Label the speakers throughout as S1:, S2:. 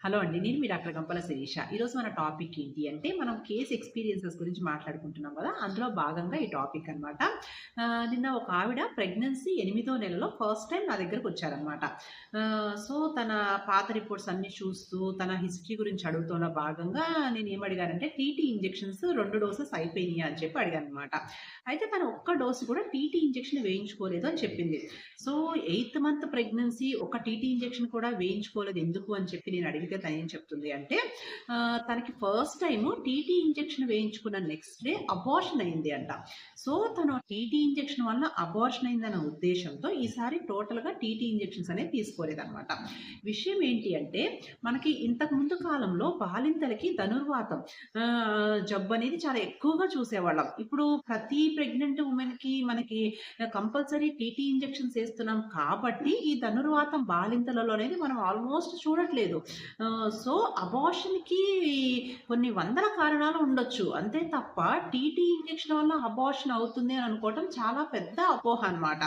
S1: Hello అండి. నేను మీ doctor గంపల శిరీష. ఈరోజు మన టాపిక్ ఏంటి అంటే, మనం కేస్ ఎక్స్‌పీరియన్సెస్ గురించి మాట్లాడుకుంటున్నాం కదా అందులో భాగంగా ఈ టాపిక్ అనమాట. నిన్న ఒక ఆవిడ ప్రెగ్నెన్సీ ఎనిమిదో నెలలో ఫస్ట్ టైం నా దగ్గరకు వచ్చారనమాట సో, తన పాత రిపోర్ట్స్ అన్నీ చూస్తూ, తన హిస్టరీ గురించి అడుగుతున్న భాగంగా నేను ఏమడిగానంటే టీటీ ఇంజెక్షన్స్ రెండు డోసెస్ అయిపోయినాయి అని చెప్పి అడిగాననమాట. అయితే తను ఒక్క డోస్ కూడా టీటీ ఇంజెక్షన్ వేయించుకోలేదు అని చెప్పింది. సో, ఎయిత్ మంత్ ప్రెగ్నెన్సీ ఒక టీటీ ఇంజెక్షన్ కూడా వేయించుకోలేదు ఎందుకు అని చెప్పి నేను అడిగితే తనేం చెప్తుంది అంటే, తనకి ఫస్ట్ టైం టీటీ ఇంజెక్షన్ వేయించుకున్న నెక్స్ట్ డే అబార్షన్ అయింది అంట. సో, తను టీటీ ఇంజెక్షన్ వల్ల అబార్షన్ అయిందన్న ఉద్దేశంతో ఈసారి టోటల్‌గా టీటీ ఇంజెక్షన్స్ అనేవి తీసుకోలేదన్నమాట విషయం ఏంటి అంటే, మనకి ఇంతకు ముందు కాలంలో బాలింతలకి ధనుర్వాతం జబ్బు అనేది చాలా ఎక్కువగా చూసేవాళ్ళం. ఇప్పుడు ప్రతి ప్రెగ్నెంట్ ఉమెన్కి మనకి కంపల్సరీ టీటీ ఇంజెక్షన్స్ వేస్తున్నాం కాబట్టి, ఈ ధనుర్వాతం బాలింతలలో అనేది మనం ఆల్మోస్ట్ చూడట్లేదు. సో, అబార్షన్‌కి కొన్ని వందల కారణాలు ఉండొచ్చు. అంతే తప్ప టీటీ ఇంజెక్షన్ వల్ల అబార్షన్ అవుతుంది అని అనుకోవటం చాలా పెద్ద అపోహ అనమాట.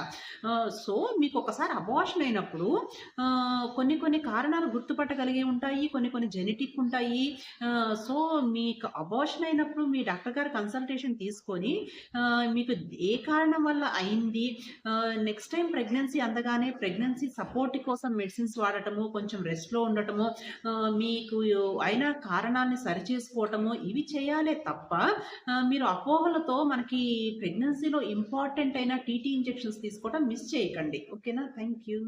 S1: సో మీకు ఒకసారి అబార్షన్ అయినప్పుడు కొన్ని కొన్ని కారణాలు గుర్తుపట్టగలిగి ఉంటాయి. కొన్ని కొన్ని జెనెటిక్ ఉంటాయి. సో, మీకు అబార్షన్ అయినప్పుడు మీ డాక్టర్ గారి కన్సల్టేషన్ తీసుకొని మీకు ఏ కారణం వల్ల అయింది, నెక్స్ట్ టైం ప్రెగ్నెన్సీ అందగానే ప్రెగ్నెన్సీ సపోర్ట్ కోసం మెడిసిన్స్ వాడటము, కొంచెం రెస్ట్‌లో ఉండటము, మీకు అయిన కారణాన్ని సరిచేసుకోవటము ఇవి చేయాలే తప్ప, మీరు అపోహలతో మనకి ప్రెగ్నెన్సీలో ఇంపార్టెంట్ అయిన టీటీ ఇంజెక్షన్స్ తీసుకోవటం మిస్ చేయకండి. ఓకేనా? Thank you.